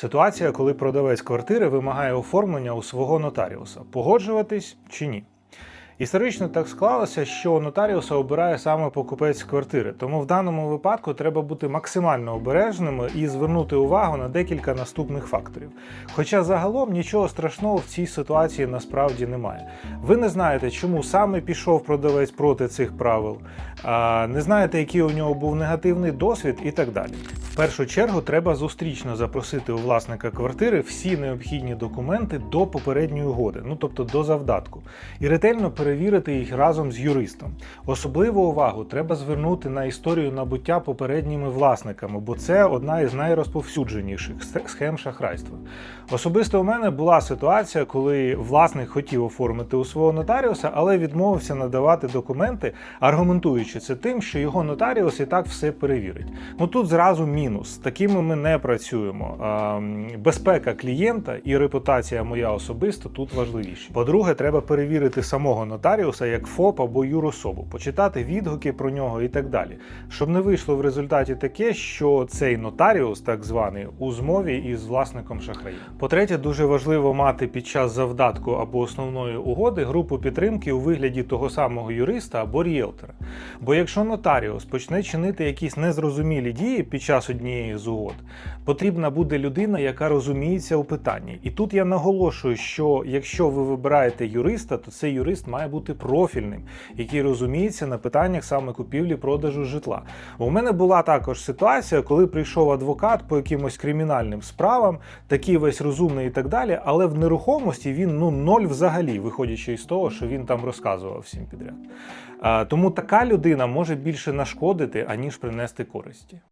Ситуація, коли продавець квартири вимагає оформлення у свого нотаріуса. Погоджуватись чи ні? Історично так склалося, що нотаріуса обирає саме покупець квартири, тому в даному випадку треба бути максимально обережними і звернути увагу на декілька наступних факторів. Хоча загалом нічого страшного в цій ситуації насправді немає. Ви не знаєте, чому саме пішов продавець проти цих правил, не знаєте, який у нього був негативний досвід і так далі. Першу чергу треба зустрічно запросити у власника квартири всі необхідні документи до попередньої угоди, ну тобто до завдатку, і ретельно перевірити їх разом з юристом. Особливу увагу треба звернути на історію набуття попередніми власниками, бо це одна із найрозповсюдженіших схем шахрайства. Особисто у мене була ситуація, коли власник хотів оформити у свого нотаріуса, але відмовився надавати документи, аргументуючи це тим, що його нотаріус і так все перевірить. Ну тут зразу мінус. З такими ми не працюємо. Безпека клієнта і репутація моя особисто тут важливіші. По-друге, треба перевірити самого нотаріуса як ФОП або юрособу, почитати відгуки про нього і так далі, щоб не вийшло в результаті таке, що цей нотаріус, так званий, у змові із власником шахраїв. По-третє, дуже важливо мати під час завдатку або основної угоди групу підтримки у вигляді того самого юриста або ріелтора. Бо якщо нотаріус почне чинити якісь незрозумілі дії під час однієї з угод, потрібна буде людина, яка розуміється у питанні. І тут я наголошую, що якщо ви вибираєте юриста, то цей юрист має бути профільним, який розуміється на питаннях саме купівлі-продажу житла. У мене була також ситуація, коли прийшов адвокат по якимось кримінальним справам, такий весь розумний і так далі, але в нерухомості він ну ноль взагалі, виходячи із того, що він там розказував всім підряд. Тому така людина може більше нашкодити, аніж принести користі.